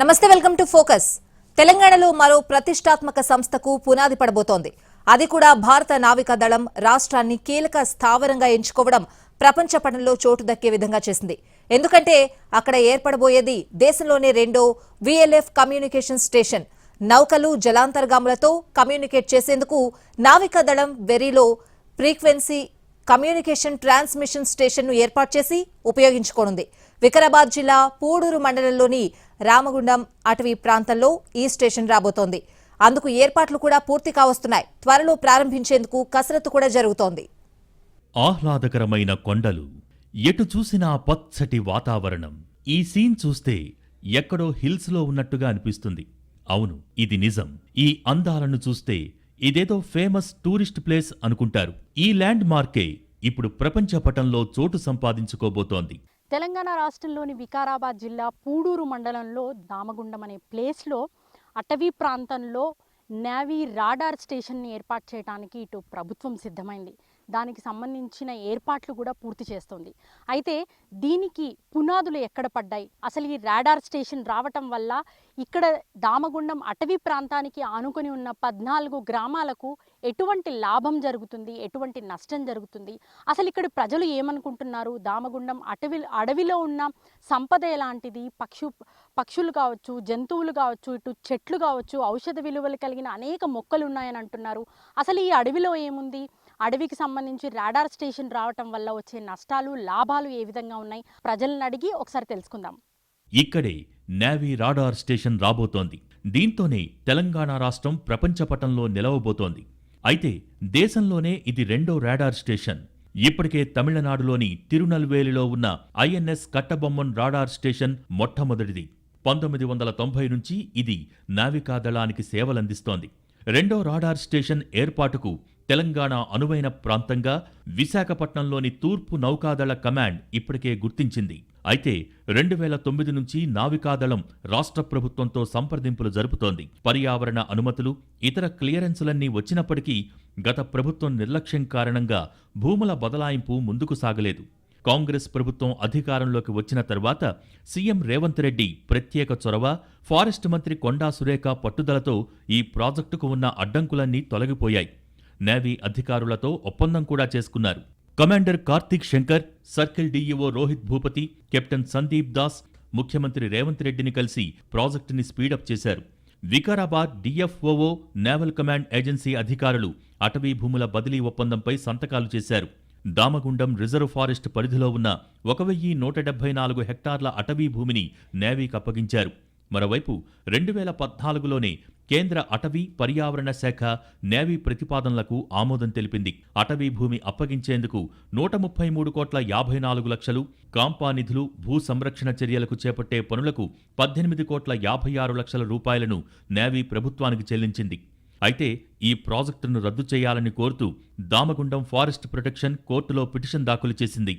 నమస్తే welcome to focus. తెలంగాణలో మరో ప్రతిష్టాత్మక సంస్థకు పునాది పడబోతోంది. అది కూడా భారత నావికా దళం రాష్ట్రాన్ని కీలక స్థావరంగా ఎంచుకోవడం ప్రపంచ పటంలో చోటు దక్కే విధంగా చేసింది. ఎందుకంటే అక్కడ ఏర్పడబోయేది దేశంలోనే రెండో విఎల్ఎఫ్ కమ్యూనికేషన్ స్టేషన్. నౌకలు జలాంతర్గాములతో కమ్యూనికేట్ చేసేందుకు నావికా దళం వెరీలో ఫ్రీక్వెన్సీ కమ్యూనికేషన్ ట్రాన్స్మిషన్ స్టేషన్ను ఏర్పాటు చేసి ఉపయోగించుకోనుంది. వికారాబాద్ జిల్లా పూడూరు మండలంలోని రామగుండం అటవీ ప్రాంతంలో ఈ స్టేషన్ రాబోతోంది. అందుకు ఏర్పాట్లు కూడా పూర్తి కావస్తున్నాయి. త్వరలో ప్రారంభించేందుకు కసరత్తు కూడా జరుగుతోంది. ఆహ్లాదకరమైన కొండలు ఎటు చూసినా పచ్చటి వాతావరణం ఈ సీన్ చూస్తే ఎక్కడో హిల్స్లో ఉన్నట్టుగా అనిపిస్తుంది. అవును ఇది నిజం. ఈ అందాలను చూస్తే ఇదేదో ఫేమస్ టూరిస్ట్ ప్లేస్ అనుకుంటారు. ఈ ల్యాండ్ మార్కే ఇప్పుడు ప్రపంచ పటంలో చోటు సంపాదించుకోబోతోంది. తెలంగాణ రాష్ట్రంలోని వికారాబాద్ జిల్లా పూడూరు మండలంలో దామగుండం అనే ప్లేస్లో అటవీ ప్రాంతంలో నేవీ రాడార్ స్టేషన్ని ఏర్పాటు చేయడానికి ఇటు ప్రభుత్వం సిద్ధమైంది. దానికి సంబంధించిన ఏర్పాట్లు కూడా పూర్తి చేస్తోంది. అయితే దీనికి పునాదులు ఎక్కడ పడ్డాయి? అసలు ఈ రాడార్ స్టేషన్ రావటం వల్ల ఇక్కడ దామగుండం అటవీ ప్రాంతానికి ఆనుకొని ఉన్న పద్నాలుగు గ్రామాలకు ఎటువంటి లాభం జరుగుతుంది? ఎటువంటి నష్టం జరుగుతుంది? అసలు ఇక్కడ ప్రజలు ఏమనుకుంటున్నారు? దామగుండం అటవీ అడవిలో ఉన్న సంపద ఎలాంటిది? పక్షు పక్షులు కావచ్చు జంతువులు కావచ్చు ఇటు చెట్లు కావచ్చు ఔషధ విలువలు కలిగిన అనేక మొక్కలు ఉన్నాయని అంటున్నారు. అసలు ఈ అడవిలో ఏముంది? అడవికి సంబంధించి రాడార్ స్టేషన్ రావటం వల్ల వచ్చే నష్టాలు లాభాలు ఏ విధంగా ఉన్నాయి? ప్రజలను అడిగి ఒకసారి తెలుసుకుందాం. ఇక్కడే నేవీ రాడార్ స్టేషన్ రాబోతోంది. దీంతోనే తెలంగాణ రాష్ట్రం ప్రపంచ పటంలో నిలవబోతోంది. అయితే దేశంలోనే ఇది రెండో రాడార్ స్టేషన్. ఇప్పటికే తమిళనాడులోని తిరునల్వేలిలో ఉన్న ఐఎన్ఎస్ కట్టబొమ్మన్ రాడార్ స్టేషన్ మొట్టమొదటిది. పంతొమ్మిది వందల తొంభై నుంచి ఇది నావికాదళానికి సేవలందిస్తోంది. రెండో రాడార్ స్టేషన్ ఏర్పాటుకు తెలంగాణ అనువైన ప్రాంతంగా విశాఖపట్నంలోని తూర్పు నౌకాదళ కమాండ్ ఇప్పటికే గుర్తించింది. అయితే రెండు వేల తొమ్మిది నుంచి నావికాదళం రాష్ట్ర ప్రభుత్వంతో సంప్రదింపులు జరుపుతోంది. పర్యావరణ అనుమతులు ఇతర క్లియరెన్సులన్నీ వచ్చినప్పటికీ గత ప్రభుత్వం నిర్లక్ష్యం కారణంగా భూముల బదలాయింపు ముందుకు సాగలేదు. కాంగ్రెస్ ప్రభుత్వం అధికారంలోకి వచ్చిన తర్వాత సీఎం రేవంత్ రెడ్డి ప్రత్యేక చొరవ ఫారెస్ట్ మంత్రి కొండా సురేఖ పట్టుదలతో ఈ ప్రాజెక్టుకు ఉన్న అడ్డంకులన్నీ తొలగిపోయాయి. నేవీ అధికారులతో ఒప్పందం కూడా చేసుకున్నారు. Commander Karthik Shankar circle DEO Rohit Bhupathi captain Sandeep Das ముఖ్యమంత్రి రేవంత్ రెడ్డిని కలిసి ప్రాజెక్టుని స్పీడప్ చేశారు. Vikarabad DFO naval command agency అధికారులు అటవీ భూముల బదిలీ ఒప్పందంపై సంతకాలు చేశారు. దామగుండం రిజర్వ్ ఫారెస్ట్ పరిధిలో ఉన్న ఒక వెయ్యి నూట డెబ్బై నాలుగు హెక్టార్ల అటవీ భూమిని నేవీకి అప్పగించారు. మరోవైపు రెండు వేల పద్నాలుగులోనే కేంద్ర అటవీ పర్యావరణ శాఖ నేవీ ప్రతిపాదనలకు ఆమోదం తెలిపింది. అటవీ భూమి అప్పగించేందుకు నూట ముప్పై మూడు కోట్ల యాభై నాలుగు లక్షలు కాంపా నిధులు భూ సంరక్షణ చర్యలకు చేపట్టే పనులకు పద్దెనిమిది కోట్ల యాభై ఆరు లక్షల రూపాయలను నేవీ ప్రభుత్వానికి చెల్లించింది. అయితే ఈ ప్రాజెక్టును రద్దు చేయాలని కోరుతూ దామగుండం ఫారెస్ట్ ప్రొటెక్షన్ కోర్టులో పిటిషన్ దాఖలు చేసింది.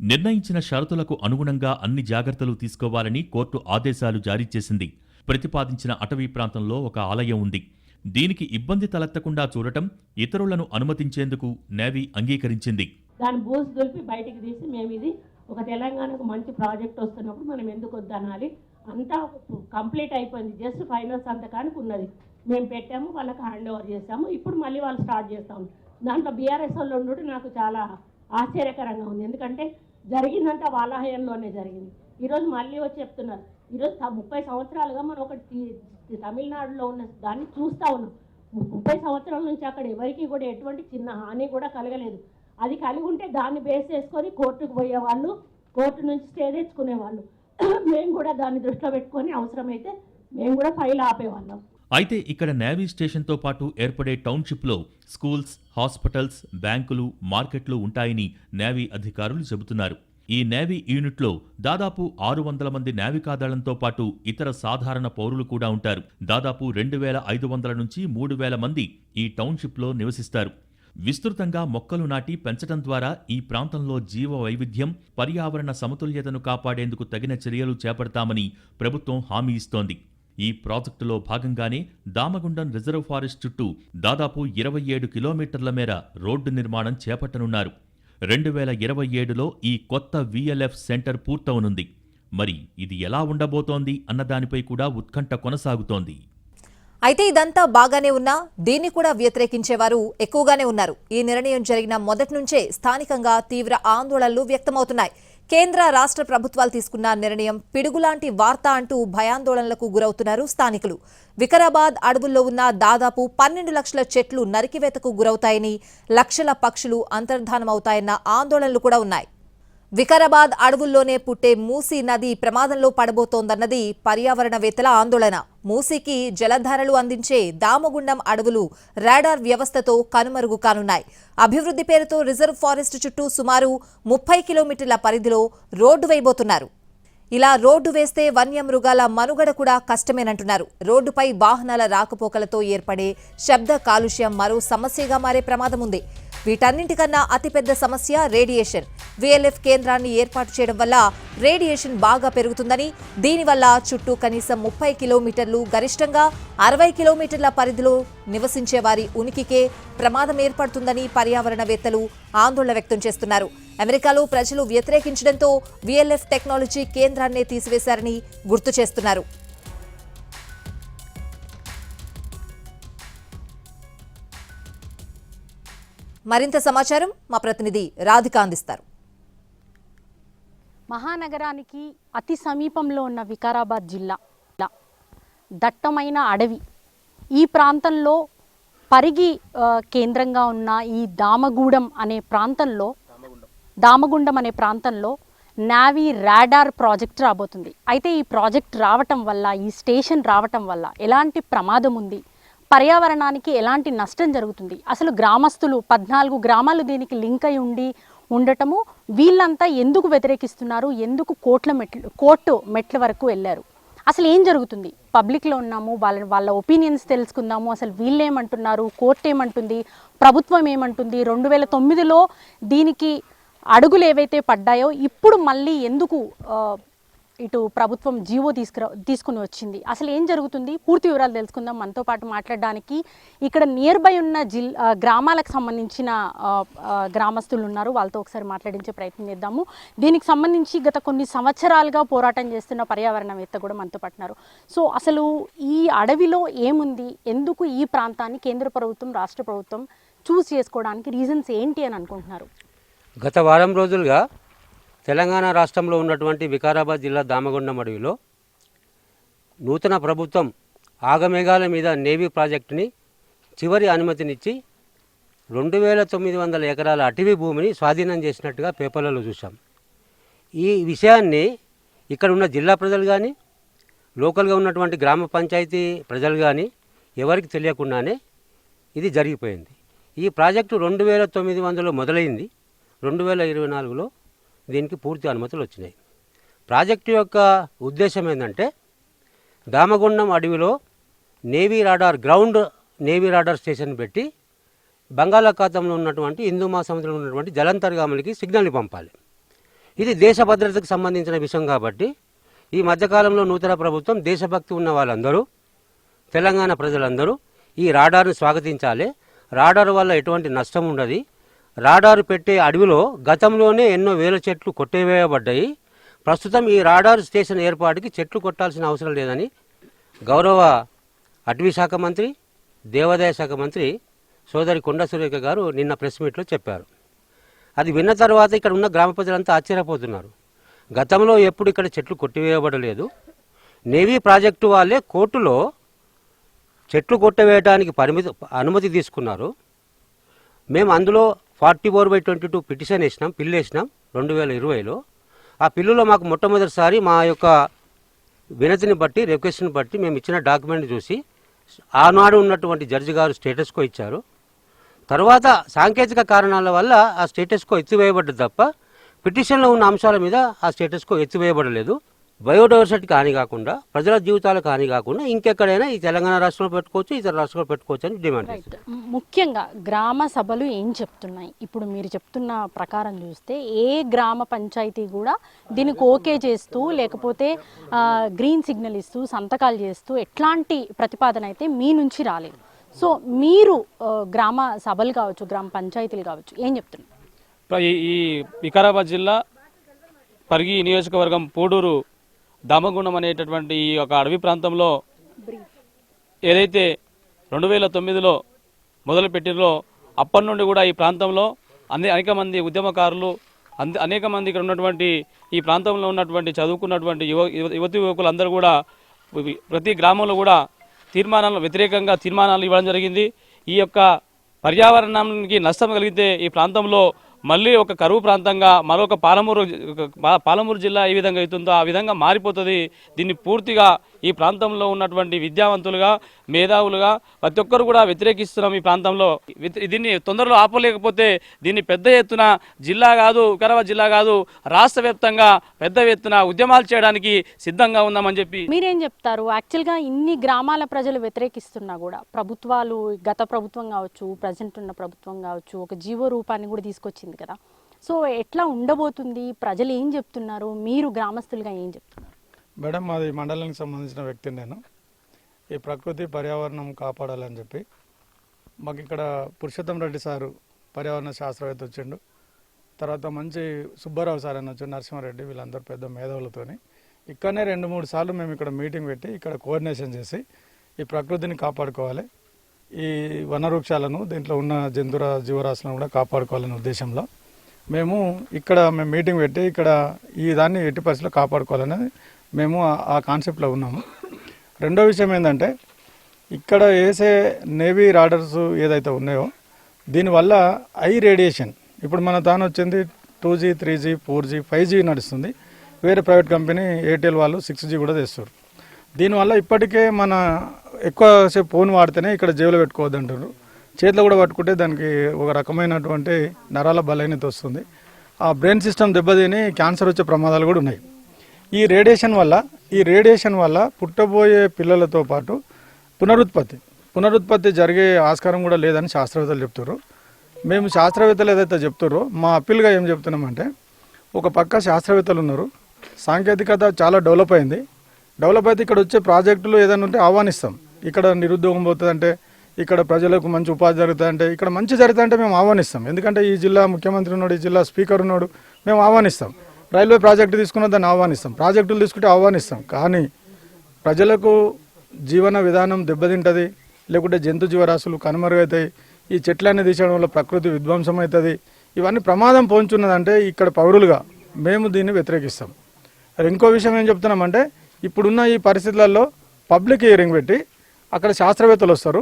నిర్ణయించిన షరతులకు అనుగుణంగా అన్ని జాగ్రత్తలు తీసుకోవాలని కోర్టు ఆదేశాలు జారీ చేసింది. ప్రతిపాదించిన అటవీ ప్రాంతంలో ఒక ఆలయం ఉంది. దీనికి ఇబ్బంది తలెత్తకుండా చూడటం ఇతరులను అనుమతించేందుకు నేవీ అంగీకరించింది. దాని బోస్ దులిపి బయటికి తీసి మేము ఇది ఒక తెలంగాణకు మంచి ప్రాజెక్ట్ వస్తున్నప్పుడు మనం ఎందుకు వద్దనాలి? అంతా కంప్లీట్ అయిపోయింది. జస్ట్ ఫైనల్ సంతకానికి ఉన్నది. మేము పెట్టాము వాళ్ళకి హ్యాండ్ ఓవర్ చేసాము ఇప్పుడు మళ్ళీ వాళ్ళు స్టార్ట్ చేస్తాము దాంట్లో బీఆర్ఎస్ వాళ్ళు ఉండు నాకు చాలా ఆశ్చర్యకరంగా ఉంది. ఎందుకంటే జరిగిందంతా వాళ్ళ హయంలోనే జరిగింది. ఈరోజు మళ్ళీ వచ్చి చెప్తున్నారు. ఈరోజు ముప్పై సంవత్సరాలుగా మనం ఒకటి తమిళనాడులో ఉన్న దాన్ని చూస్తూ ఉన్నాం. ముప్పై సంవత్సరాల నుంచి అక్కడ ఎవరికి కూడా ఎటువంటి చిన్న హాని కూడా కలగలేదు. అది కలిగి ఉంటే దాన్ని బేస్ చేసుకొని కోర్టుకు పోయేవాళ్ళు కోర్టు నుంచి స్టే తెచ్చుకునేవాళ్ళు. మేము కూడా దాన్ని దృష్టిలో పెట్టుకొని అవసరమైతే మేము కూడా ఫైల్ ఆపేవాళ్ళం. అయితే ఇక్కడ నేవీ స్టేషన్తో పాటు ఏర్పడే టౌన్షిప్లో స్కూల్స్ హాస్పిటల్స్ బ్యాంకులు మార్కెట్లు ఉంటాయని నేవీ అధికారులు చెబుతున్నారు. ఈ నేవీ యూనిట్లో దాదాపు ఆరు వందల మంది నావికాదళంతో పాటు ఇతర సాధారణ పౌరులు కూడా ఉంటారు. దాదాపు రెండు వేల ఐదు వందల నుంచి మూడు వేల మంది ఈ టౌన్షిప్లో నివసిస్తారు. విస్తృతంగా మొక్కలు నాటి పెంచడం ద్వారా ఈ ప్రాంతంలో జీవ వైవిధ్యం పర్యావరణ సమతుల్యతను కాపాడేందుకు తగిన చర్యలు చేపడతామని ప్రభుత్వం హామీ ఇస్తోంది. ఈ ప్రాజెక్టులో భాగంగానే దామగుండం రిజర్వ్ ఫారెస్ట్ చుట్టూ దాదాపు ఇరవై ఏడు కిలోమీటర్ల మేర రోడ్డు నిర్మాణం చేపట్టనున్నారు. రెండు వేల ఇరవై ఏడులో ఈ కొత్త విఎల్ఎఫ్ సెంటర్ పూర్తవనుంది. మరి ఇది ఎలా ఉండబోతోంది అన్నదానిపై కూడా ఉత్కంఠ కొనసాగుతోంది. అయితే ఇదంతా బాగానే ఉన్నా దీన్ని కూడా వ్యతిరేకించేవారు ఎక్కువగానే ఉన్నారు. ఈ నిర్ణయం జరిగిన మొదటి నుంచే స్థానికంగా తీవ్ర ఆందోళనలు వ్యక్తమవుతున్నాయి. కేంద్ర రాష్ట్ర ప్రభుత్వాలు తీసుకున్న నిర్ణయం పిడుగులాంటి వార్త అంటూ భయాందోళనలకు గురవుతున్నారు స్థానికులు. వికారాబాద్ అడవుల్లో ఉన్న దాదాపు పన్నెండు లక్షల చెట్లు నరికివేతకు గురవుతాయని లక్షల పక్షులు అంతర్ధానమవుతాయన్న ఆందోళనలు కూడా ఉన్నాయి. వికారాబాద్ అడవుల్లోనే పుట్టే మూసీ నది ప్రమాదంలో పడబోతోందన్నది పర్యావరణవేత్తల ఆందోళన. మూసీకి జలధారలు అందించే దామగుండం అడవులు రాడార్ వ్యవస్థతో కనుమరుగు కానున్నాయి. అభివృద్ధి పేరుతో రిజర్వ్ ఫారెస్ట్ చుట్టూ సుమారు ముప్పై కిలోమీటర్ల పరిధిలో రోడ్డు వేయబోతున్నారు. ఇలా రోడ్డు వేస్తే వన్యమృగాల మనుగడ కూడా కష్టమేనంటున్నారు. రోడ్డుపై వాహనాల రాకపోకలతో ఏర్పడే శబ్ద కాలుష్యం మరో సమస్యగా మారే ప్రమాదం ఉంది వీటన్నింటికన్నా అతిపెద్ద సమస్య రేడియేషన్. విఎల్ఎఫ్ కేంద్రాన్ని ఏర్పాటు చేయడం వల్ల రేడియేషన్ బాగా పెరుగుతుందని దీనివల్ల చుట్టూ కనీసం ముప్పై కిలోమీటర్లు గరిష్టంగా అరవై కిలోమీటర్ల పరిధిలో నివసించే వారి ఉనికికే ప్రమాదం ఏర్పడుతుందని పర్యావరణవేత్తలు ఆందోళన వ్యక్తం చేస్తున్నారు. అమెరికాలో ప్రజలు వ్యతిరేకించడంతో విఎల్ఎఫ్ టెక్నాలజీ కేంద్రాన్నే తీసివేశారని గుర్తు చేస్తున్నారు. మరింత సమాచారం మా ప్రతినిధి రాధిక అందిస్తారు. మహానగరానికి అతి సమీపంలో ఉన్న వికారాబాద్ జిల్లా దట్టమైన అడవి. ఈ ప్రాంతంలో పరిగి కేంద్రంగా ఉన్న ఈ దామగూడెం అనే ప్రాంతంలో దామగుండం అనే ప్రాంతంలో నావీ రాడార్ ప్రాజెక్ట్ రాబోతుంది. అయితే ఈ ప్రాజెక్ట్ రావటం వల్ల ఈ స్టేషన్ రావటం వల్ల ఎలాంటి ప్రమాదం ఉంది? పర్యావరణానికి ఎలాంటి నష్టం జరుగుతుంది? అసలు గ్రామస్తులు పద్నాలుగు గ్రామాలు దీనికి లింక్ అయి ఉండి ఉండటము వీళ్ళంతా ఎందుకు వ్యతిరేకిస్తున్నారు? ఎందుకు కోట్ల మెట్లు కోర్టు మెట్ల వరకు వెళ్ళారు? అసలు ఏం జరుగుతుంది? పబ్లిక్లో ఉన్నాము వాళ్ళ వాళ్ళ ఒపీనియన్స్ తెలుసుకుందాము. అసలు వీళ్ళు ఏమంటున్నారు కోర్టు ఏమంటుంది? ప్రభుత్వం ఏమంటుంది? రెండు వేల తొమ్మిదిలో దీనికి అడుగులు ఏవైతే పడ్డాయో ఇప్పుడు మళ్ళీ ఎందుకు ఇటు ప్రభుత్వం జీవో తీసుకురా తీసుకుని వచ్చింది. అసలు ఏం జరుగుతుంది? పూర్తి వివరాలు తెలుసుకుందాం. మనతో పాటు మాట్లాడడానికి ఇక్కడ నియర్ బై ఉన్న జిల్ గ్రామాలకు సంబంధించిన గ్రామస్తులు ఉన్నారు. వాళ్ళతో ఒకసారి మాట్లాడించే ప్రయత్నం చేద్దాము. దీనికి సంబంధించి గత కొన్ని సంవత్సరాలుగా పోరాటం చేస్తున్న పర్యావరణవేత్త కూడా మనతో పాటు ఉన్నారు. సో అసలు ఈ అడవిలో ఏముంది? ఎందుకు ఈ ప్రాంతాన్ని కేంద్ర ప్రభుత్వం రాష్ట్ర ప్రభుత్వం చూస్ చేసుకోవడానికి రీజన్స్ ఏంటి అని అనుకుంటున్నారు? గత వారం రోజులుగా తెలంగాణ రాష్ట్రంలో ఉన్నటువంటి వికారాబాద్ జిల్లా దామగుండం అడవిలో నూతన ప్రభుత్వం ఆగమేఘాల మీద నేవీ ప్రాజెక్టుని చివరి అనుమతినిచ్చి రెండు వేల తొమ్మిది వందల ఎకరాల అటవీ భూమిని స్వాధీనం చేసినట్టుగా పేపర్లలో చూసాం ఈ విషయాన్ని ఇక్కడ ఉన్న జిల్లా ప్రజలు కానీ లోకల్గా ఉన్నటువంటి గ్రామ పంచాయతీ ప్రజలు కానీ ఎవరికి తెలియకుండానే ఇది జరిగిపోయింది. ఈ ప్రాజెక్టు రెండు వేల తొమ్మిది వందలు మొదలైంది. రెండు వేల ఇరవై నాలుగులో దీనికి పూర్తి అనుమతులు వచ్చినాయి. ప్రాజెక్టు యొక్క ఉద్దేశం ఏంటంటే దామగుండం అడవిలో navy radar ground navy radar station పెట్టి బంగాళాఖాతంలో ఉన్నటువంటి హిందూ మహాసముద్రంలో ఉన్నటువంటి జలంతర్గాములకి సిగ్నల్ని పంపాలి. ఇది దేశ భద్రతకు సంబంధించిన విషయం కాబట్టి ఈ మధ్యకాలంలో నూతన ప్రభుత్వం దేశభక్తి ఉన్న వాళ్ళందరూ తెలంగాణ ప్రజలందరూ ఈ రాడార్ను స్వాగతించాలి. రాడార్ వల్ల ఎటువంటి నష్టం ఉండదు. రాడారు పెట్టే అడవిలో గతంలోనే ఎన్నో వేల చెట్లు కొట్టివేయబడ్డాయి. ప్రస్తుతం ఈ రాడార్ స్టేషన్ ఏర్పాటుకి చెట్లు కొట్టాల్సిన అవసరం లేదని గౌరవ అటవీ శాఖ మంత్రి దేవాదాయ శాఖ మంత్రి సోదరి కొండ సురేఖ గారు నిన్న ప్రెస్ మీట్లో చెప్పారు. అది విన్న తర్వాత ఇక్కడ ఉన్న గ్రామ ప్రజలంతా ఆశ్చర్యపోతున్నారు. గతంలో ఎప్పుడు ఇక్కడ చెట్లు కొట్టివేయబడలేదు. నేవీ ప్రాజెక్టు వాళ్ళే కోర్టులో చెట్లు కొట్టవేయడానికి పరిమితి అనుమతి తీసుకున్నారు. మేము అందులో forty four by twenty two petition వేసినాం పిల్లు వేసినాం రెండు వేల ఇరవైలో. ఆ పిల్లులో మాకు మొట్టమొదటిసారి మా యొక్క వినతిని బట్టి రిక్వెస్ట్ని బట్టి మేము ఇచ్చిన డాక్యుమెంట్ చూసి ఆనాడు ఉన్నటువంటి జడ్జి గారు స్టేటస్కో ఇచ్చారు. తర్వాత సాంకేతిక కారణాల వల్ల ఆ స్టేటస్కో ఎత్తివేయబడ్డది తప్ప పిటిషన్లో ఉన్న అంశాల మీద ఆ స్టేటస్కో ఎత్తివేయబడలేదు. బయోడైవర్సిటీకి హాని కాకుండా ప్రజల జీవితాలకు హాని కాకుండా ఇంకెక్కడైనా ఈ తెలంగాణ రాష్ట్రంలో పెట్టుకోవచ్చు ఇతర రాష్ట్రాల్లో పెట్టుకోవచ్చు అని డిమాండ్ ముఖ్యంగా గ్రామ సభలు ఏం చెప్తున్నాయి? ఇప్పుడు మీరు చెప్తున్న ప్రకారం చూస్తే ఏ గ్రామ పంచాయతీ కూడా దీనికి ఓకే చేస్తూ లేకపోతే గ్రీన్ సిగ్నల్ ఇస్తూ సంతకాలు చేస్తూ ఎట్లాంటి ప్రతిపాదన అయితే మీ నుంచి రాలేదు. సో మీరు గ్రామ సభలు కావచ్చు గ్రామ పంచాయతీలు కావచ్చు ఏం చెప్తున్నారు? ఈ వికారాబాద్ జిల్లా పరిగి నియోజకవర్గం పూడూరు దామగుండం అనేటటువంటి ఈ యొక్క అడవి ప్రాంతంలో ఏదైతే రెండు వేల తొమ్మిదిలో మొదలుపెట్టిరో అప్పటి నుండి కూడా ఈ ప్రాంతంలో అనే అనేక మంది ఉద్యమకారులు అంద అనేక మంది ఇక్కడ ఉన్నటువంటి ఈ ప్రాంతంలో ఉన్నటువంటి చదువుకున్నటువంటి యువ యువతి యువకులందరూ కూడా ప్రతి గ్రామంలో కూడా తీర్మానాలు వ్యతిరేకంగా తీర్మానాలు ఇవ్వడం జరిగింది. ఈ యొక్క పర్యావరణానికి నష్టం కలిగితే ఈ ప్రాంతంలో మళ్ళీ ఒక కరువు ప్రాంతంగా మరొక పాలమూరు పాలమూరు జిల్లా ఏ విధంగా అవుతుందో ఆ విధంగా మారిపోతుంది. దీన్ని పూర్తిగా ఈ ప్రాంతంలో ఉన్నటువంటి విద్యావంతులుగా మేధావులుగా ప్రతి ఒక్కరు కూడా వ్యతిరేకిస్తున్నాం ఈ ప్రాంతంలో. దీన్ని తొందరలో ఆపలేకపోతే దీన్ని పెద్ద ఎత్తున జిల్లా కాదు వికారాబాద్ జిల్లా కాదు రాష్ట్ర వ్యాప్తంగా పెద్ద ఎత్తున ఉద్యమాలు చేయడానికి సిద్ధంగా ఉన్నామని చెప్పి మీరేం చెప్తారు? యాక్చువల్గా ఇన్ని గ్రామాల ప్రజలు వ్యతిరేకిస్తున్నా కూడా ప్రభుత్వాలు గత ప్రభుత్వం కావచ్చు ప్రజెంట్ ఉన్న ప్రభుత్వం కావచ్చు ఒక జీవో రూపాన్ని కూడా తీసుకొచ్చింది కదా. సో ఎట్లా ఉండబోతుంది? ప్రజలు ఏం చెప్తున్నారు? మీరు గ్రామస్తులుగా ఏం చెప్తున్నారు? మేడం మాది మండలానికి సంబంధించిన వ్యక్తిని నేను. ఈ ప్రకృతి పర్యావరణం కాపాడాలని చెప్పి మాకు ఇక్కడ పురుషోత్తం రెడ్డి సారు పర్యావరణ శాస్త్రవేత్త వచ్చిండు. తర్వాత మంచి సుబ్బారావు సార్ అని వచ్చి నరసింహారెడ్డి వీళ్ళందరూ పెద్ద మేధావులతోని. ఇక్కడనే రెండు మూడు సార్లు మేము ఇక్కడ మీటింగ్ పెట్టి ఇక్కడ కోఆర్డినేషన్ చేసి ఈ ప్రకృతిని కాపాడుకోవాలి. ఈ వనవృక్షాలను దీంట్లో ఉన్న జంతుర జీవరాశులను కూడా కాపాడుకోవాలనే ఉద్దేశంలో మేము ఇక్కడ మేము మీటింగ్ పెట్టి ఇక్కడ ఈ దాన్ని ఎట్టి పరిస్థితుల్లో కాపాడుకోవాలని మేము ఆ- కాన్సెప్ట్లో ఉన్నాము. రెండో విషయం ఏంటంటే ఇక్కడ వేసే నేవీ రాడర్స్ ఏదైతే ఉన్నాయో దీనివల్ల ఐ రేడియేషన్ ఇప్పుడు మన తాను వచ్చింది two G three G four G five G నడుస్తుంది. వేరే ప్రైవేట్ కంపెనీ ఎయిర్టెల్ వాళ్ళు సిక్స్ జీ కూడా తెస్తారు. దీనివల్ల ఇప్పటికే మన ఎక్కువసేపు ఫోన్ వాడితేనే ఇక్కడ జేబులో పెట్టుకోవద్దు అంటారు చేతిలో కూడా పట్టుకుంటే దానికి ఒక రకమైనటువంటి నరాల బలహీనత వస్తుంది. ఆ బ్రెయిన్ సిస్టమ్ దెబ్బతిని క్యాన్సర్ వచ్చే ప్రమాదాలు కూడా ఉన్నాయి. ఈ రేడియేషన్ వల్ల ఈ రేడియేషన్ వల్ల పుట్టబోయే పిల్లలతో పాటు పునరుత్పత్తి పునరుత్పత్తి జరిగే ఆస్కారం కూడా లేదని శాస్త్రవేత్తలు చెప్తారు మేము శాస్త్రవేత్తలు ఏదైతే చెప్తారో మా అప్పీల్గా ఏం చెప్తున్నామంటే ఒక పక్క శాస్త్రవేత్తలు ఉన్నారు సాంకేతికత చాలా డెవలప్ అయింది. డెవలప్ అయితే ఇక్కడ వచ్చే ప్రాజెక్టులు ఏదైనా ఉంటే ఆహ్వానిస్తాం. ఇక్కడ నిరుద్యోగం పోతుందంటే ఇక్కడ ప్రజలకు మంచి ఉపాధి జరుగుతుందంటే ఇక్కడ మంచి జరుగుతుందంటే మేము ఆహ్వానిస్తాం. ఎందుకంటే ఈ జిల్లా ముఖ్యమంత్రి ఉన్నాడు ఈ జిల్లా స్పీకర్ ఉన్నాడు మేము ఆహ్వానిస్తాం. రైల్వే ప్రాజెక్టు తీసుకున్న దాన్ని ఆహ్వానిస్తాం. ప్రాజెక్టులు తీసుకుంటే ఆహ్వానిస్తాం. కానీ ప్రజలకు జీవన విధానం దెబ్బతింటది లేకుంటే జంతు జీవరాశులు కనుమరుగవుతాయి ఈ చెట్లన్నీ తీసేయడం వల్ల ప్రకృతి విధ్వంసం అవుతుంది ఇవన్నీ ప్రమాదం పోంచున్నదంటే ఇక్కడ పౌరులుగా మేము దీన్ని వ్యతిరేకిస్తాం. మరి ఇంకో విషయం ఏం చెప్తున్నామంటే ఇప్పుడున్న ఈ పరిస్థితులలో పబ్లిక్ హియరింగ్ పెట్టి అక్కడ శాస్త్రవేత్తలు వస్తారు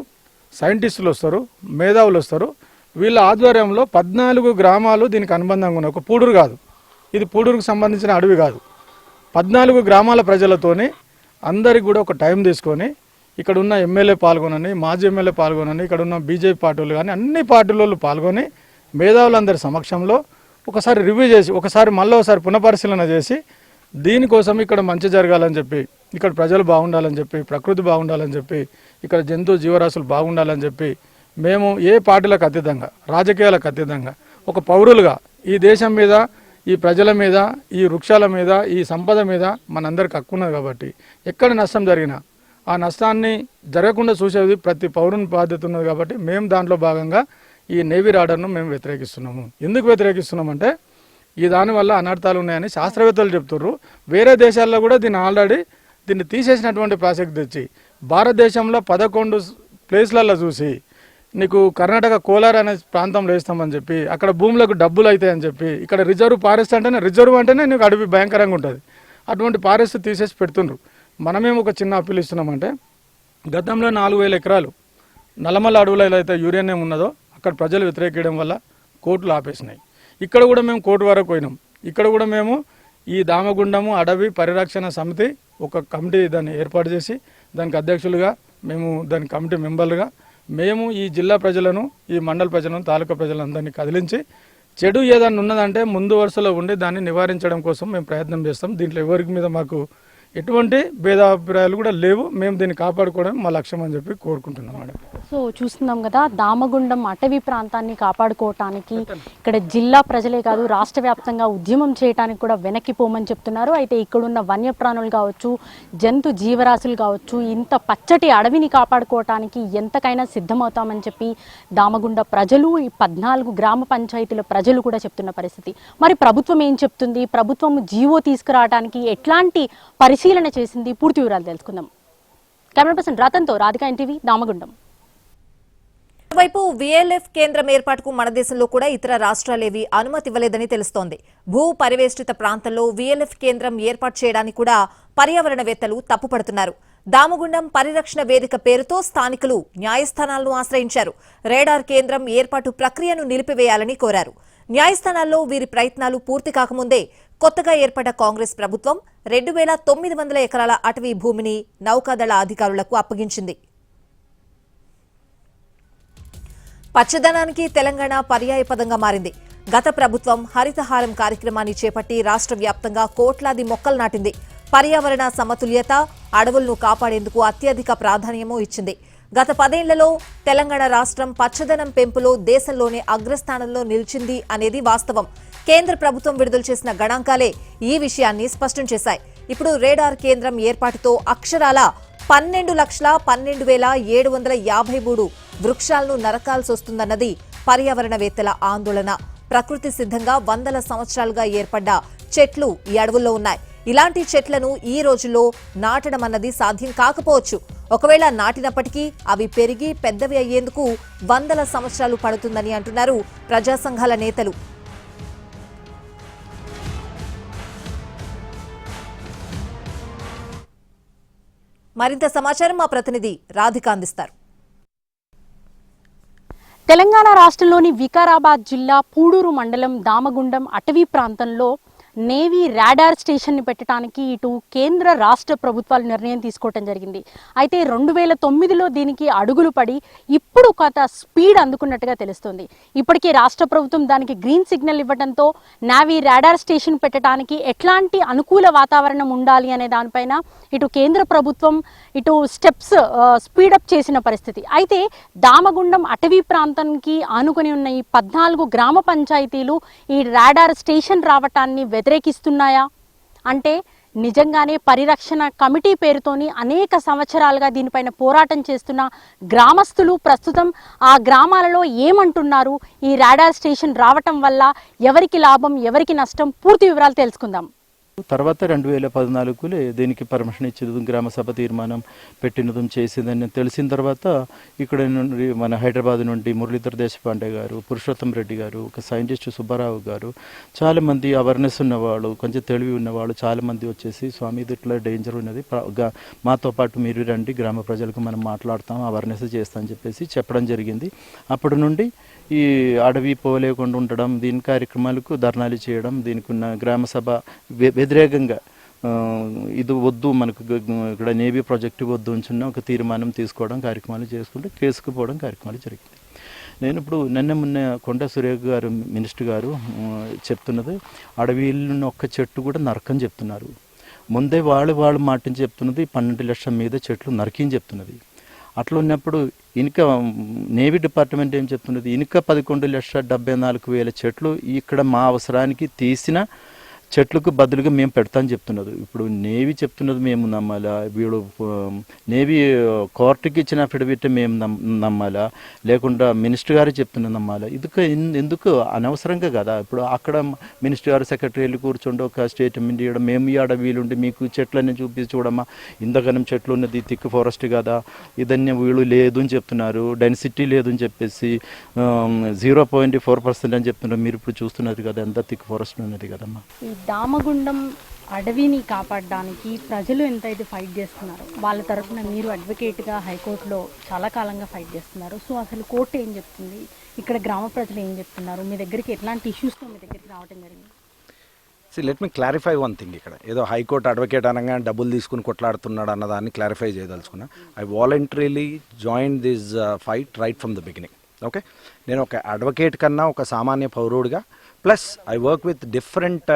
సైంటిస్టులు వస్తారు మేధావులు వస్తారు. వీళ్ళ ఆధ్వర్యంలో పద్నాలుగు గ్రామాలు దీనికి అనుబంధంగా ఉన్నాయి. ఒక పూడూరు కాదు. ఇది పూడూరుకు సంబంధించిన అడవి కాదు. పద్నాలుగు గ్రామాల ప్రజలతోని అందరికి కూడా ఒక టైం తీసుకొని ఇక్కడ ఉన్న ఎమ్మెల్యే పాల్గొనని మాజీ ఎమ్మెల్యే పాల్గొనని ఇక్కడ ఉన్న బీజేపీ పార్టీలు కానీ అన్ని పార్టీల వాళ్ళు పాల్గొని మేధావులందరి సమక్షంలో ఒకసారి రివ్యూ చేసి ఒకసారి మళ్ళీ ఒకసారి పునఃపరిశీలన చేసి దీనికోసం ఇక్కడ మంచి జరగాలని చెప్పి ఇక్కడ ప్రజలు బాగుండాలని చెప్పి ప్రకృతి బాగుండాలని చెప్పి ఇక్కడ జంతు జీవరాశులు బాగుండాలని చెప్పి మేము ఏ పార్టీలకు అతీతంగా రాజకీయాలకు అతీతంగా ఒక పౌరులుగా ఈ దేశం మీద ఈ ప్రజల మీద ఈ వృక్షాల మీద ఈ సంపద మీద మనందరికి హక్కు ఉన్నది కాబట్టి. ఎక్కడ నష్టం జరిగినా ఆ నష్టాన్ని జరగకుండా చూసేది ప్రతి పౌరుని బాధ్యత ఉన్నది కాబట్టి మేము దాంట్లో భాగంగా ఈ నేవీ రాడర్ను మేము వ్యతిరేకిస్తున్నాము. ఎందుకు వ్యతిరేకిస్తున్నామంటే ఈ దానివల్ల అనర్థాలు ఉన్నాయని శాస్త్రవేత్తలు చెప్తున్నారు వేరే దేశాల్లో కూడా దీన్ని ఆల్రెడీ దీన్ని తీసేసినటువంటి ప్రాసక్తి తెచ్చి భారతదేశంలో పదకొండు ప్లేస్లలో చూసి నీకు కర్ణాటక కోలార్ అనే ప్రాంతంలో వేస్తామని చెప్పి అక్కడ భూములకు డబ్బులు అవుతాయని చెప్పి ఇక్కడ రిజర్వ్ ఫారెస్ట్ అంటేనే రిజర్వ్ అంటేనే నీకు అడవి భయంకరంగా ఉంటుంది. అటువంటి ఫారెస్ట్ తీసేసి పెడుతుండ్రు. మనమేం ఒక చిన్న అప్పీల్ ఇస్తున్నామంటే గతంలో నాలుగు వేల ఎకరాలు నల్లమల్ల అడవులో అయితే యూరేనియం ఉన్నదో అక్కడ ప్రజలు వ్యతిరేకించడం వల్ల కోర్టులు ఆపేసినాయి. ఇక్కడ కూడా మేము కోర్టు వరకు పోయినాం. ఇక్కడ కూడా మేము ఈ దామగుండము అడవి పరిరక్షణ సమితి ఒక కమిటీ దాన్ని ఏర్పాటు చేసి దానికి అధ్యక్షులుగా మేము దాని కమిటీ మెంబర్లుగా మేము ఈ జిల్లా ప్రజలను ఈ మండల ప్రజలను తాలూకా ప్రజలందరినీ కదిలించి చెడు ఏదైనా ఉన్నదంటే ముందు వరుసలో ఉండి దాన్ని నివారించడం కోసం మేము ప్రయత్నం చేస్తాం. దీంట్లో ఎవరికి మీద మాకు ఎటువంటి భేదాభిప్రాయాలు కూడా లేవు. మేము దీన్ని కాపాడుకోవడం మా లక్ష్యం అని చెప్పి కోరుకుంటున్నాం మేడం. సో చూస్తున్నాం కదా దామగుండం అటవీ ప్రాంతాన్ని కాపాడుకోవటానికి ఇక్కడ జిల్లా ప్రజలే కాదు రాష్ట్ర వ్యాప్తంగా ఉద్యమం చేయడానికి కూడా వెనక్కి పోమని చెప్తున్నారు. అయితే ఇక్కడున్న వన్యప్రాణులు కావచ్చు జంతు జీవరాశులు కావచ్చు ఇంత పచ్చటి అడవిని కాపాడుకోవటానికి ఎంతకైనా సిద్ధమవుతామని చెప్పి దామగుండ ప్రజలు ఈ పద్నాలుగు గ్రామ పంచాయతీల ప్రజలు కూడా చెప్తున్న పరిస్థితి. మరి ప్రభుత్వం ఏం చెప్తుంది? ప్రభుత్వం జీవో తీసుకురావడానికి ఎట్లాంటి పరిస్థితి పరిశీలన చేసింది పూర్తి వివరాలు తెలుసుకుందాం. కెమెరా పర్సన్ రతన్తో రాధికా ఎన్టీవీ దామగుండం. మరోవైపు విఎల్ఎఫ్ కేంద్రం ఏర్పాటుకు మన దేశంలో కూడా ఇతర రాష్ట్రాలేవి అనుమతి ఇవ్వలేదని తెలుస్తోంది. భూ పరివేష్టిత ప్రాంతంలో విఎల్ఎఫ్ కేంద్రం ఏర్పాటు చేయడానికి కూడా పర్యావరణవేత్తలు తప్పుపడుతున్నారు. దామగుండం పరిరక్షణ వేదిక పేరుతో స్థానికులు న్యాయస్థానాలను ఆశ్రయించారు. రేడార్ కేంద్రం ఏర్పాటు ప్రక్రియను నిలిపివేయాలని కోరారు. న్యాయస్థానాల్లో వీరి ప్రయత్నాలు పూర్తి కాకముందే కొత్తగా ఏర్పడ్డ కాంగ్రెస్ ప్రభుత్వం రెండు వేల తొమ్మిది వందల ఎకరాల అటవీ భూమిని నౌకాదళ అధికారులకు అప్పగించింది. పచ్చదనానికి తెలంగాణ పర్యాయపదంగా మారింది. గత ప్రభుత్వం హరితహారం కార్యక్రమాన్ని చేపట్టి రాష్ట్ర వ్యాప్తంగా కోట్లాది మొక్కలు నాటింది. పర్యావరణ సమతుల్యత అడవులను కాపాడేందుకు అత్యధిక ప్రాధాన్యము ఇచ్చింది. గత పదేళ్ళలో తెలంగాణ రాష్ట్రం పచ్చదనం పెంపులో దేశంలోనే అగ్రస్థానంలో నిలిచింది అనేది వాస్తవం. కేంద్ర ప్రభుత్వం విడుదల చేసిన గణాంకాలే ఈ విషయాన్ని స్పష్టం చేశాయి. ఇప్పుడు రేడార్ కేంద్రం ఏర్పాటుతో అక్షరాల పన్నెండు లక్షల పన్నెండు వేల ఏడు వందల యాభై మూడు వృక్షాలను నరకాల్సి వస్తుందన్నది పర్యావరణవేత్తల ఆందోళన. ప్రకృతి సిద్ధంగా వందల సంవత్సరాలుగా ఏర్పడ్డ చెట్లు ఈ అడవుల్లో ఉన్నాయి. ఇలాంటి చెట్లను ఈ రోజుల్లో నాటడం అన్నది సాధ్యం కాకపోవచ్చు. ఒకవేళ నాటినప్పటికీ అవి పెరిగి పెద్దవి అయ్యేందుకు వందల సంవత్సరాలు పడుతుందని అంటున్నారు ప్రజా సంఘాల నేతలు. మరింత సమాచారం మా ప్రతినిధి రాధిక అందిస్తారు. తెలంగాణ రాష్ట్రంలోని వికారాబాద్ జిల్లా పూడూరు మండలం దామగుండం అటవీ ప్రాంతంలో నేవీ రాడార్ స్టేషన్ని పెట్టడానికి ఇటు కేంద్ర రాష్ట్ర ప్రభుత్వాలు నిర్ణయం తీసుకోవటం జరిగింది. అయితే రెండు వేల తొమ్మిదిలో దీనికి అడుగులు పడి ఇప్పుడు కొంత స్పీడ్ అందుకున్నట్టుగా తెలుస్తుంది. ఇప్పటికే రాష్ట్ర ప్రభుత్వం దానికి గ్రీన్ సిగ్నల్ ఇవ్వడంతో నావీ రాడార్ స్టేషన్ పెట్టడానికి ఎట్లాంటి అనుకూల వాతావరణం ఉండాలి అనే దానిపైన ఇటు కేంద్ర ప్రభుత్వం ఇటు స్టెప్స్ స్పీడప్ చేసిన పరిస్థితి. అయితే దామగుండం అటవీ ప్రాంతానికి ఆనుకొని ఉన్న ఈ పద్నాలుగు గ్రామ పంచాయతీలు ఈ రాడార్ స్టేషన్ రావటాన్ని వ్యతిరేకిస్తున్నాయా? అంటే నిజంగానే పరిరక్షణ కమిటీ పేరుతోని అనేక సంవత్సరాలుగా దీనిపైన పోరాటం చేస్తున్న గ్రామస్తులు ప్రస్తుతం ఆ గ్రామాలలో ఏమంటున్నారు? ఈ రాడార్ స్టేషన్ రావటం వల్ల ఎవరికి లాభం ఎవరికి నష్టం? పూర్తి వివరాలు తెలుసుకుందాం. తర్వాత రెండు వేల పద్నాలుగులో దీనికి పర్మిషన్ ఇచ్చేది గ్రామ సభ తీర్మానం పెట్టినదం చేసిందని తెలిసిన తర్వాత ఇక్కడ నుండి మన హైదరాబాద్ నుండి మురళీధర్ దేశపాండే గారు పురుషోత్తం రెడ్డి గారు ఒక సైంటిస్ట్ సుబ్బారావు గారు చాలామంది అవేర్నెస్ ఉన్నవాళ్ళు కొంచెం తెలివి ఉన్నవాళ్ళు చాలామంది వచ్చేసి స్వామి ఇది ఇట్లా డేంజర్ ఉన్నది. మాతో పాటు మీరు రండి. గ్రామ ప్రజలకు మనం మాట్లాడతాం అవేర్నెస్ చేస్తాం చెప్పేసి చెప్పడం జరిగింది. అప్పటి నుండి ఈ అడవి పోలేకుండా ఉండడం దీని కార్యక్రమాలకు ధర్నాలు చేయడం దీనికి ఉన్న గ్రామ సభ వ్య- వ్యతిరేకంగా ఇది వద్దు మనకు ఇక్కడ నేవీ ప్రాజెక్టు వద్దు ఉంచున్న ఒక తీర్మానం తీసుకోవడం కార్యక్రమాలు చేసుకుంటే కేసుకు పోవడం కార్యక్రమాలు జరిగింది. నేను ఇప్పుడు నిన్న మొన్న కొండ సురేఖ గారు మినిస్టర్ గారు చెప్తున్నది అడవిలో ఒక్క చెట్టు కూడా నరకం చెప్తున్నారు. ముందే వాళ్ళు వాళ్ళు మాటని చెప్తున్నది పన్నెండు లక్షల మీద చెట్లు నరికిని చెప్తున్నది. అట్లా ఉన్నప్పుడు ఇనుక నేవీ డిపార్ట్మెంట్ ఏం చెప్తున్నది ఇనుక పదకొండు లక్షల డెబ్బై నాలుగు వేల చెట్లు ఇక్కడ మా అవసరానికి తీసిన చెట్లకు బదులుగా మేము పెడతామని చెప్తున్నారు. ఇప్పుడు నేవీ చెప్తున్నది మేము నమ్మాలా? వీడు నేవీ కోర్టుకి ఇచ్చిన అఫిడవిట్ మేము నమ్- నమ్మాలా? లేకుండా మినిస్టర్ గారు చెప్తున్నది నమ్మాలా? ఇందుకు ఎందుకు? అనవసరంగా కదా. ఇప్పుడు అక్కడ మినిస్టర్ గారు సెక్రటరీ వెళ్ళి ఒక స్టేట్మెంట్ ఇవ్వడం మేము ఈ వీలుండి మీకు చెట్లన్నీ చూపించి చూడమ్మా ఇంతకనం చెట్లు ఉన్నది థిక్ ఫారెస్ట్ కదా. ఇదన్నీ వీళ్ళు లేదు అని చెప్తున్నారు. డెన్సిటీ లేదు అని చెప్పేసి జీరో పాయింట్ ఫోర్ పర్సెంట్ అని చెప్తున్నారు. మీరు ఇప్పుడు చూస్తున్నారు కదా ఎంత థిక్ ఫారెస్ట్ ఉన్నది కదమ్మా? దామగుండం అడవిని కాపాడడానికి ప్రజలు ఎంతైతే ఫైట్ చేస్తున్నారో వాళ్ళ తరఫున మీరు అడ్వకేట్గా హైకోర్టులో చాలా కాలంగా ఫైట్ చేస్తున్నారు. సో అసలు కోర్టు ఏం చెప్తుంది? ఇక్కడ గ్రామ ప్రజలు ఏం చెప్తున్నారు? మీ దగ్గరికి ఎట్లాంటి ఇష్యూస్తో మీ దగ్గరికి రావడం జరిగింది? See let me clarify one thing ఇక్కడ. ఏదో హైకోర్టు అడ్వకేట్ అనగా డబ్బులు తీసుకుని కొట్లాడుతున్నాడు అన్నదాన్ని clarify చేయదలుచుకున్నా. I voluntarily join this fight right from the beginning okay నేను ఒక అడ్వకేట్ కన్నా ఒక సామాన్య పౌరుడిగా plus I work with different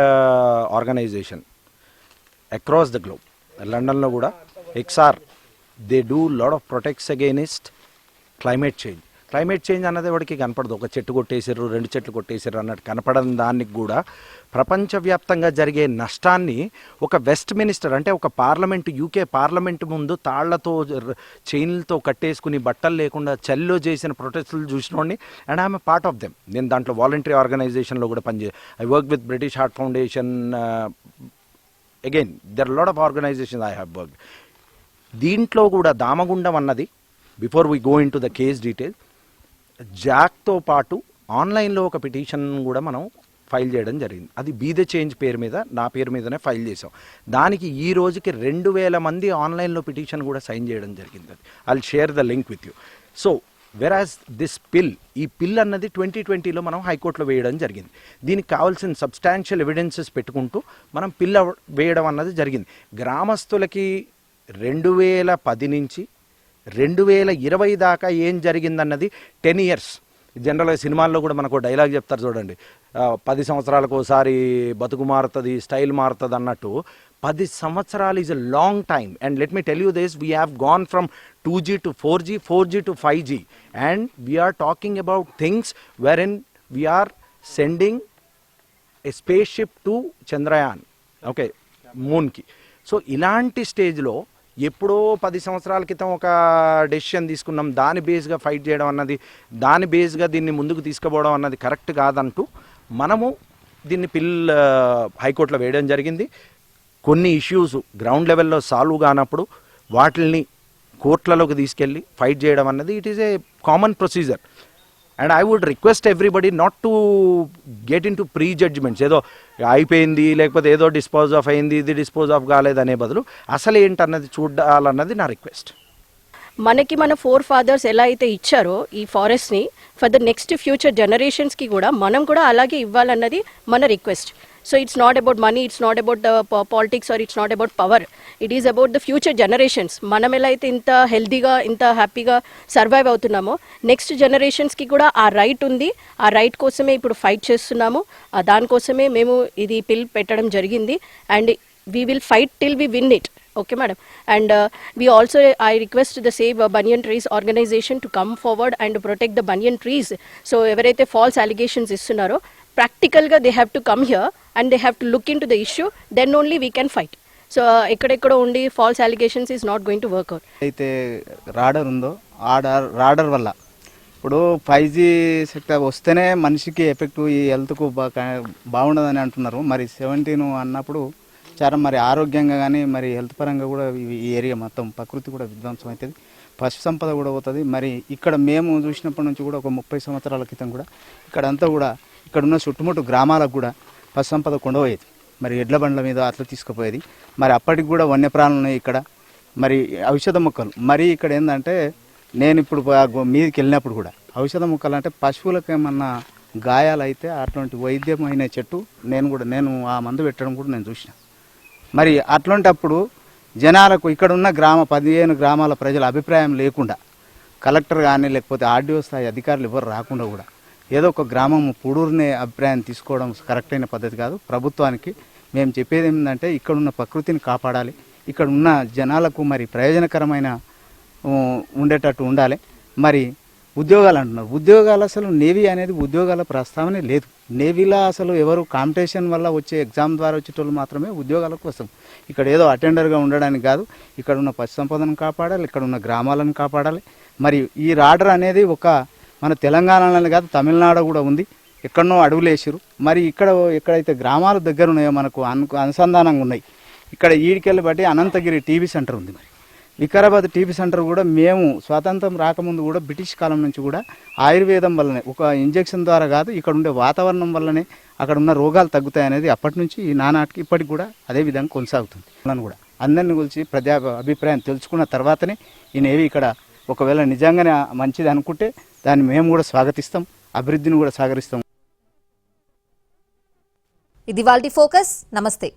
organization across the globe లండన్లో కూడా XR they do lot of protects against climate change climate change అన్నది వాడికి కనపడదు. ఒక చెట్టు కొట్టేసారు రెండు చెట్లు కొట్టేసారు అన్నట్టు కనపడని దానికి కూడా ప్రపంచవ్యాప్తంగా జరిగే నష్టాన్ని ఒక వెస్ట్ మినిస్టర్ అంటే ఒక పార్లమెంట్ యూకే పార్లమెంట్ ముందు తాళ్ళతో చైన్లతో కట్టేసుకుని బట్టలు లేకుండా చల్లో చేసిన ప్రొటెస్టులు చూసినోడిని and I'm part of them నేను దాంట్లో వాలంటరీ ఆర్గనైజేషన్లో కూడా పనిచే I work with British Heart Foundation again there lot of organization I have work దీంట్లో కూడా దామగుండం అన్నది before we go into the case detail జాక్తో పాటు ఆన్లైన్లో ఒక పిటిషన్ కూడా మనం ఫైల్ చేయడం జరిగింది. అది బీద చేంజ్ పేరు మీద నా పేరు మీదనే ఫైల్ చేసాం దానికి ఈ రోజుకి రెండు వేల మంది ఆన్లైన్లో పిటిషన్ కూడా సైన్ చేయడం జరిగింది అది. I share the link with you so వెరాజ్ దిస్ పిల్ ఈ పిల్ అన్నది ట్వంటీ ట్వంటీలో మనం హైకోర్టులో వేయడం జరిగింది. దీనికి కావాల్సిన సబ్స్టాన్షియల్ ఎవిడెన్సెస్ పెట్టుకుంటూ మనం పిల్ వేయడం అన్నది జరిగింది. గ్రామస్తులకి రెండు వేల పది నుంచి రెండు వేల ఇరవై దాకా ఏం జరిగిందన్నది టెన్ ఇయర్స్. జనరల్గా సినిమాల్లో కూడా మనకు డైలాగ్ చెప్తారు చూడండి. పది సంవత్సరాలకు ఒకసారి బతుకు మారుతుంది స్టైల్ మారుతుంది అన్నట్టు. పది సంవత్సరాలు is a long time and let me tell you this we have gone from two G to four G four G to five G and we're talking about things where in we're sending a spaceship to Chandrayaan okay మూన్కి so ఇలాంటి స్టేజ్లో ఎప్పుడో పది సంవత్సరాల క్రితం ఒక decision తీసుకున్నాం. దాని బేస్గా fight చేయడం అన్నది దాని బేస్గా దీన్ని ముందుకు తీసుకుపోవడం అన్నది కరెక్ట్ కాదంటూ మనము దీన్ని పిల్ హైకోర్టులో వేయడం జరిగింది. కొన్ని ఇష్యూస్ గ్రౌండ్ లెవెల్లో సాల్వ్ కానప్పుడు వాటిల్ని కోర్టులలోకి తీసుకెళ్ళి ఫైట్ చేయడం అన్నది it is a common procedure and I would request everybody not to get into prejudgments ఏదో అయిపోయింది లేకపోతే ఏదో డిస్పోజ్ ఆఫ్ అయింది ఇది డిస్పోజ్ ఆఫ్ కాలేదనే బదులు అసలు ఏంటన్నది చూడాలన్నది నా రిక్వెస్ట్ మనకి మన ఫోర్ ఫాదర్స్ ఎలా అయితే ఇచ్చారో ఈ ఫారెస్ట్ని ఫర్ ద నెక్స్ట్ ఫ్యూచర్ జనరేషన్స్కి కూడా మనం కూడా అలాగే ఇవ్వాలన్నది మన request so it's not about money it's not about politics or it's not about power it is about the future generations మనం ఎలా అయితే ఇంత హెల్దీగా ఇంత హ్యాపీగా సర్వైవ్ అవుతున్నామో నెక్స్ట్ జనరేషన్స్కి కూడా ఆ రైట్ ఉంది. ఆ రైట్ కోసమే ఇప్పుడు ఫైట్ చేస్తున్నాము. దానికోసమే మేము ఇది పిల్ పెట్టడం జరిగింది. And we will fight till we win it okay madam and we also I request the save banyan trees organization to come forward and protect the banyan trees so ఎవరైతే false allegations ఇస్తున్నారో ప్రాక్టికల్గా they have to come here and they have to look into the issue then only we can fight so ఎక్కడెక్కడో ఉండి false allegations is not going to work out అయితే radar ఉందో ఆ radar వల్ల. ఇప్పుడు five G sector వస్తేనే మనిషికి effect ఈ హెల్త్కు బాగుండదని అంటున్నారు. మరి సెవెంటీన్ అన్నప్పుడు చాలా మరి ఆరోగ్యంగా కానీ మరి హెల్త్ పరంగా కూడా ఈ- ఏరియా మొత్తం ప్రకృతి కూడా విధ్వంసం అవుతుంది. పశు సంపద కూడా పోతుంది. మరి ఇక్కడ మేము చూసినప్పటి నుంచి కూడా ఒక ముప్పై సంవత్సరాల క్రితం కూడా ఇక్కడంతా కూడా ఇక్కడ ఉన్న చుట్టుముట్టు గ్రామాలకు కూడా పశు సంపద కొండపోయేది మరి ఎడ్ల బండ్ల మీద అట్లా తీసుకుపోయేది. మరి అప్పటికి కూడా వన్యప్రాణులు ఉన్నాయి ఇక్కడ. మరి ఔషధ మొక్కలు. మరి ఇక్కడ ఏంటంటే నేను ఇప్పుడు మీదకి వెళ్ళినప్పుడు కూడా ఔషధ మొక్కలు అంటే పశువులకు ఏమన్నా గాయాలైతే అటువంటి వైద్యమైన చెట్టు నేను కూడా నేను ఆ మందు పెట్టడం కూడా నేను చూసిన. మరి అట్లాంటప్పుడు జనాలకు ఇక్కడ ఉన్న గ్రామ పదిహేను గ్రామాల ప్రజల అభిప్రాయం లేకుండా కలెక్టర్ కానీ లేకపోతే ఆర్డీఓ స్థాయి అధికారులు ఎవరు రాకుండా కూడా ఏదో ఒక గ్రామం పూడూరునే అభిప్రాయం తీసుకోవడం కరెక్ట్ అయిన పద్ధతి కాదు. ప్రభుత్వానికి మేము చెప్పేది ఏంటంటే ఇక్కడ ఉన్న ప్రకృతిని కాపాడాలి. ఇక్కడ ఉన్న జనాలకు మరి ప్రయోజనకరమైన ఉండేటట్టు ఉండాలి. మరి ఉద్యోగాలు అంటున్నారు. ఉద్యోగాలు అసలు నేవీ అనేది ఉద్యోగాల ప్రస్తావనే లేదు. నేవీలో అసలు ఎవరు కాంపిటీషన్ వల్ల వచ్చే ఎగ్జామ్ ద్వారా వచ్చేటోళ్ళు మాత్రమే ఉద్యోగాల కోసం ఇక్కడ ఏదో అటెండర్గా ఉండడానికి కాదు. ఇక్కడ ఉన్న పశు సంపదను కాపాడాలి. ఇక్కడ ఉన్న గ్రామాలను కాపాడాలి. మరి ఈ రాడర్ అనేది ఒక మన తెలంగాణలోనే కాదు తమిళనాడు కూడా ఉంది. ఎక్కడనో అడవులు మరి ఇక్కడ ఎక్కడైతే గ్రామాల దగ్గర ఉన్నాయో మనకు అను అనుసంధానంగా ఉన్నాయి. ఇక్కడ ఈడికెళ్ళి బట్టి అనంతగిరి టీవీ సెంటర్ ఉంది మరి. వికారాబాద్ టీవీ సెంటర్ కూడా మేము స్వాతంత్రం రాకముందు కూడా బ్రిటిష్ కాలం నుంచి కూడా ఆయుర్వేదం వల్లనే ఒక ఇంజెక్షన్ ద్వారా కాదు ఇక్కడ ఉండే వాతావరణం వల్లనే అక్కడ ఉన్న రోగాలు తగ్గుతాయి అనేది అప్పటి నుంచి ఈ నానాటికి ఇప్పటికి కూడా అదే విధంగా కొనసాగుతుంది. వాళ్ళని కూడా అందరిని గురించి ప్రజా అభిప్రాయం తెలుసుకున్న తర్వాతనే ఈ నేవి ఇక్కడ ఒకవేళ నిజంగానే మంచిది అనుకుంటే దాన్ని మేము కూడా స్వాగతిస్తాం అభివృద్ధిని కూడా సాగరిస్తాం ఇది వాళ్ళ ఫోకస్. నమస్తే.